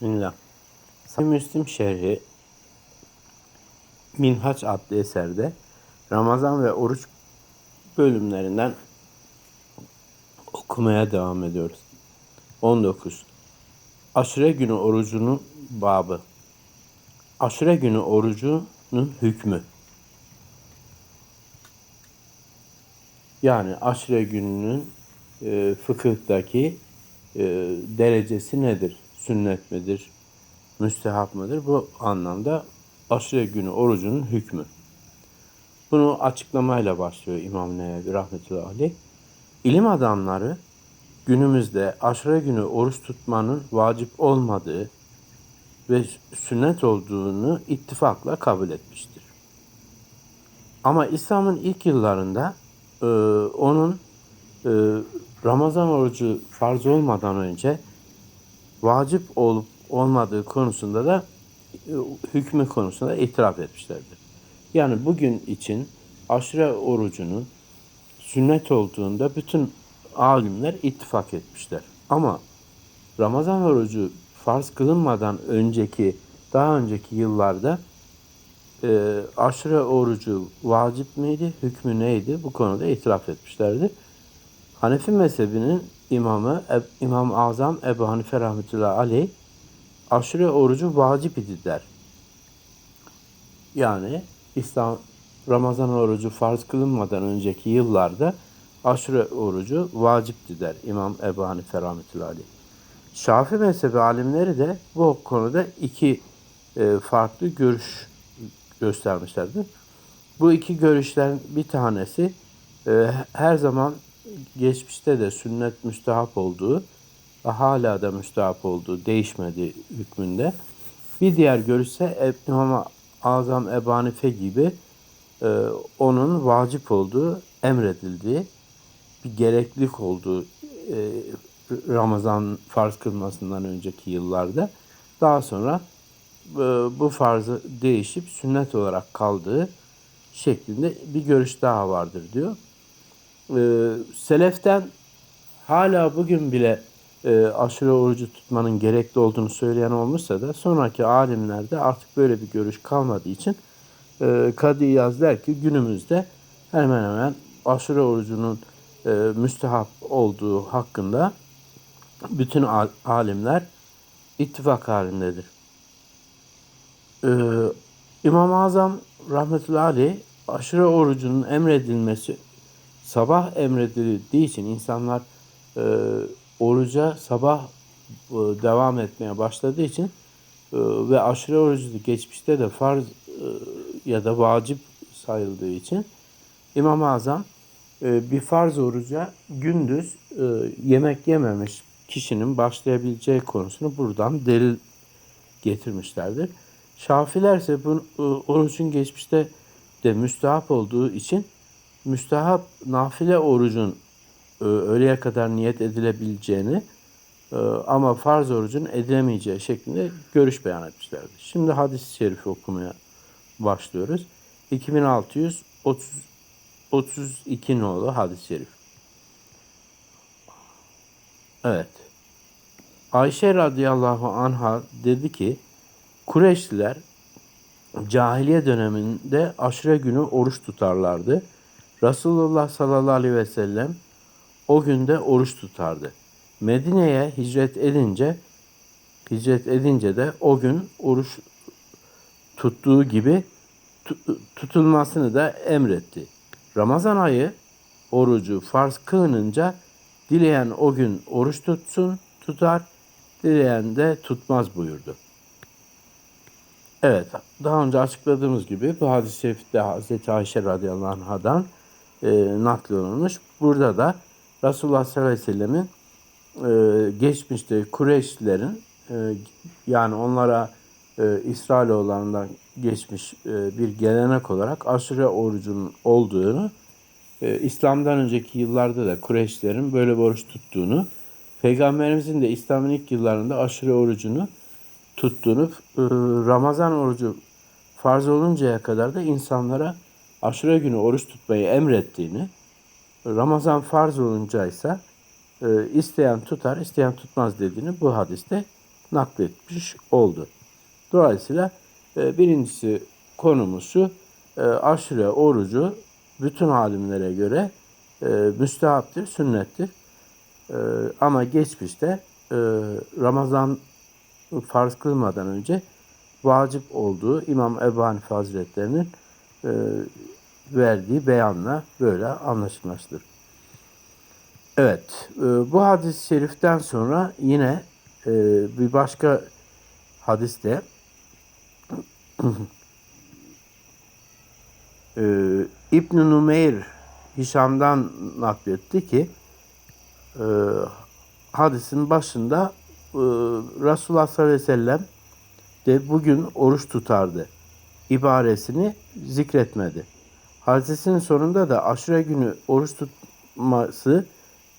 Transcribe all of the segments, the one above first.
Bismillah. Sahih Müslim şerhi Minhaç adlı eserde Ramazan ve oruç bölümlerinden okumaya devam ediyoruz. 19. Aşure günü orucunun babı. Aşure günü orucunun hükmü. Yani aşure gününün e, fıkıhtaki e, derecesi nedir? Sünnet midir? Müstehap mıdır? Bu anlamda aşure günü orucunun hükmü. Bunu açıklamayla başlıyor İmam Nevevi rahmetullahi aleyh. İlim adamları günümüzde aşure günü oruç tutmanın vacip olmadığı ve sünnet olduğunu ittifakla kabul etmiştir. Ama İslam'ın ilk yıllarında e, onun e, Ramazan orucu farz olmadan önce vacip olup olmadığı konusunda da e, hükmü konusunda itiraf etmişlerdir. Yani bugün için aşure orucunun sünnet olduğunda bütün alimler ittifak etmişler. Ama Ramazan orucu farz kılınmadan önceki daha önceki yıllarda e, aşure orucu vacip miydi, hükmü neydi bu konuda itiraf etmişlerdi. Hanefi mezhebinin imamı İmam Azam Ebu Hanife rahmetullahi aleyh aşure orucu vacip idi der. Yani İslam Ramazan orucu farz kılınmadan önceki yıllarda aşure orucu vacipti der İmam Ebu Hanife rahmetullahi aleyh. Şafi mezhebi alimleri de bu konuda iki e, farklı görüş göstermişlerdir. Bu iki görüşlerin bir tanesi e, her zaman geçmişte de sünnet müstehap olduğu ve hala da müstehap olduğu değişmedi hükmünde. Bir diğer görüş ise İmam Azam Ebu Hanife gibi e, onun vacip olduğu, emredildiği, bir gereklilik olduğu e, Ramazan farz kılmasından önceki yıllarda. Daha sonra e, bu farzı değişip sünnet olarak kaldığı şeklinde bir görüş daha vardır diyor. E, seleften hala bugün bile e, aşure orucu tutmanın gerekli olduğunu söyleyen olmuşsa da sonraki alimlerde artık böyle bir görüş kalmadığı için e, Kadı Yaz der ki günümüzde hemen hemen aşure orucunun e, müstehap olduğu hakkında bütün al- alimler ittifak halindedir. Ee, İmam-ı Azam rahmetullahi aleyh aşure orucunun emredilmesi sabah emredildiği için insanlar e, oruca sabah e, devam etmeye başladığı için e, ve aşure orucu geçmişte de farz e, ya da vacip sayıldığı için İmam-ı Azam e, bir farz oruca gündüz e, yemek yememiş kişinin başlayabileceği konusunu buradan delil getirmişlerdir. Şafiler ise bu e, orucun geçmişte de müstahap olduğu için müstahap nafile orucun e, öğleye kadar niyet edilebileceğini e, ama farz orucun edilemeyeceği şeklinde görüş beyan etmişlerdir. Şimdi hadis-i şerifi okumaya başlıyoruz. 2632 nolu hadis-i şerif. Evet. Ayşe radıyallahu anha dedi ki Kureyşliler cahiliye döneminde aşure günü oruç tutarlardı. Resulullah sallallahu aleyhi ve sellem o günde oruç tutardı. Medine'ye hicret edince hicret edince de o gün oruç tuttuğu gibi tutulmasını da emretti. Ramazan ayı orucu farz kılınınca dileyen o gün oruç tutsun, tutar, dileyen de tutmaz buyurdu. Evet, daha önce açıkladığımız gibi bu hadis-i şerifte Hz. Ayşe radıyallahu anh'dan e, nakledilmiş. Burada da Resulullah sallallahu aleyhi ve sellemin e, geçmişte Kureyşlilerin e, yani onlara e, İsrailoğullarından geçmiş e, bir gelenek olarak aşure orucunun olduğunu, e, İslam'dan önceki yıllarda da Kureyşlilerin böyle bir oruç tuttuğunu, Peygamberimizin de İslam'ın ilk yıllarında aşure orucunu tuttuğunu, e, Ramazan orucu farz oluncaya kadar da insanlara aşure günü oruç tutmayı emrettiğini, Ramazan farz olunca ise isteyen tutar, isteyen tutmaz dediğini bu hadiste nakletmiş oldu. Dolayısıyla e, birincisi konumusu e, aşure orucu bütün alimlere göre e, müstehaptır, sünnettir. E, ama geçmişte Ramazan farz kılmadan önce vacip olduğu İmam Ebu Hanife Hazretlerinin verdiği beyanla böyle anlaşılmıştır. Evet, e, bu hadis-i şeriften sonra yine e, bir başka hadiste e, İbn-i Numeyr Hişam'dan nakletti ki hadisin başında Resulullah sallallahu aleyhi ve sellem de bugün oruç tutardı ibaresini zikretmedi. Hadisin sonunda da aşure günü oruç tutmasını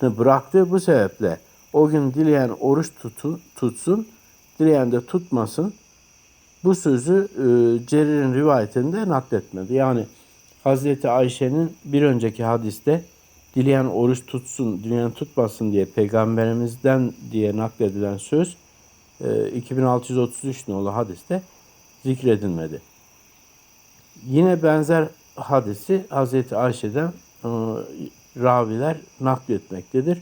bıraktı. Bu sebeple o gün dileyen oruç tutun, tutsun, dileyen de tutmasın. Bu sözü e, Cerir'in rivayetinde nakletmedi. Yani Hazreti Ayşe'nin bir önceki hadiste dileyen oruç tutsun, dileyen tutmasın diye peygamberimizden diye nakledilen söz e, 2633 nolu hadiste zikredilmedi. Yine benzer hadisi Hazreti Ayşe'den e, raviler nakletmektedir. E,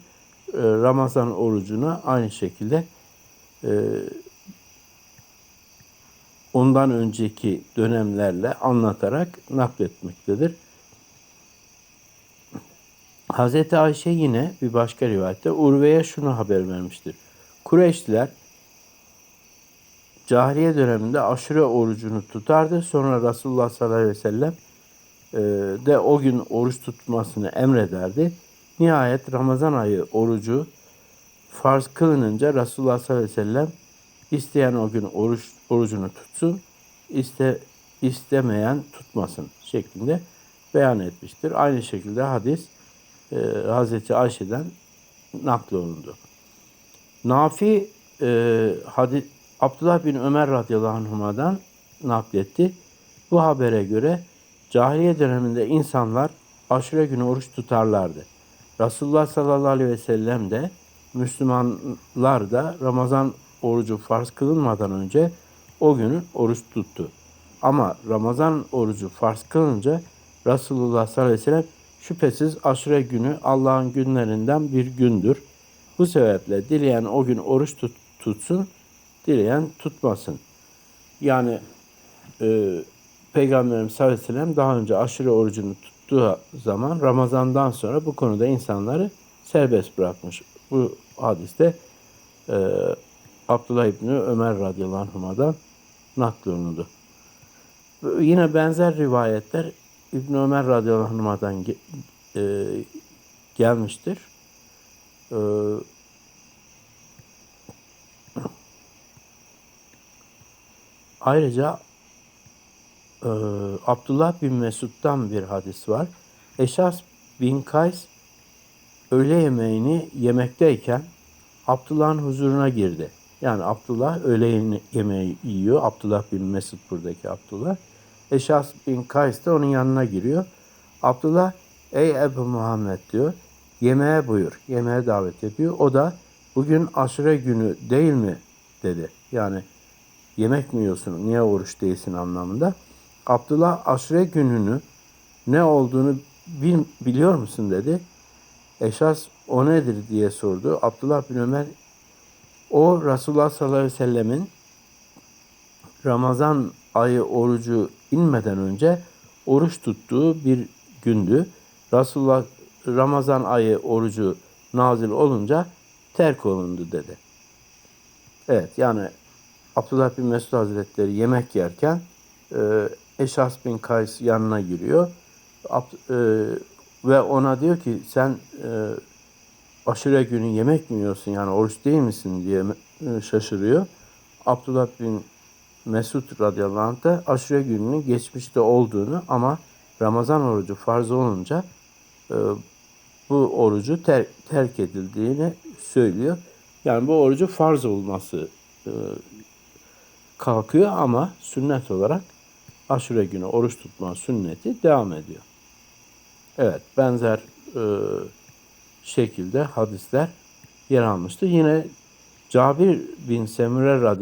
Ramazan orucuna aynı şekilde e, ondan önceki dönemlerle anlatarak nakletmektedir. Hazreti Ayşe yine bir başka rivayette Urve'ye şunu haber vermiştir. Kureyşliler cahiliye döneminde aşure orucunu tutardı. Sonra Resulullah sallallahu aleyhi ve sellem de o gün oruç tutmasını emrederdi. Nihayet Ramazan ayı orucu farz kılınınca Resulullah sallallahu aleyhi ve sellem isteyen o gün oruç orucunu tutsun, iste, istemeyen tutmasın şeklinde beyan etmiştir. Aynı şekilde hadis e, Hazreti Ayşe'den naklolundu. Nafi e, hadis Abdullah bin Ömer radıyallahu anhuma'dan nakletti. Bu habere göre cahiliye döneminde insanlar aşure günü oruç tutarlardı. Resulullah sallallahu aleyhi ve sellem de Müslümanlar da Ramazan orucu farz kılınmadan önce o günü oruç tuttu. Ama Ramazan orucu farz kılınca Resulullah sallallahu aleyhi ve sellem şüphesiz aşure günü Allah'ın günlerinden bir gündür. Bu sebeple dileyen o gün oruç tut, tutsun, dileyen tutmasın. Yani e, Peygamberimiz sallallahu aleyhi ve sellem daha önce aşure orucunu tuttuğu zaman Ramazan'dan sonra bu konuda insanları serbest bırakmış. Bu hadiste e, Abdullah İbni Ömer radıyallahu anhuma'dan naklolunudu. Yine benzer rivayetler İbn Ömer radıyallahu anhuma'dan e, gelmiştir. E, ayrıca e, Abdullah bin Mesud'dan bir hadis var. Eşas bin Kays öğle yemeğini yemekteyken Abdullah'ın huzuruna girdi. Yani Abdullah öğle yemeği yiyor. Abdullah bin Mesud buradaki Abdullah. Eşas bin Kays da onun yanına giriyor. Abdullah ey Ebu Muhammed diyor. Yemeğe buyur. Yemeğe davet ediyor. O da bugün aşure günü değil mi dedi. Yani yemek mi yiyorsun? Niye oruç değilsin anlamında. Abdullah aşure gününü ne olduğunu bil, biliyor musun dedi. Eşas o nedir diye sordu. Abdullah bin Ömer o Resulullah sallallahu aleyhi ve sellemin Ramazan ayı orucu inmeden önce oruç tuttuğu bir gündü. Resulullah Ramazan ayı orucu nazil olunca terk olundu dedi. Evet yani Abdullah bin Mesud Hazretleri yemek yerken e, Eşas bin Kays yanına giriyor. Ab, e, ve ona diyor ki sen e, aşure günü yemek mi yiyorsun yani oruç değil misin diye e, şaşırıyor. Abdullah bin Mesud radıyallahu anh da aşure gününün geçmişte olduğunu ama Ramazan orucu farz olunca e, bu orucu ter, terk edildiğini söylüyor. Yani bu orucu farz olması e, kalkıyor ama sünnet olarak aşure günü oruç tutma sünneti devam ediyor. Evet benzer e, şekilde hadisler yer almıştı. Yine Cabir bin Semure radıyallahu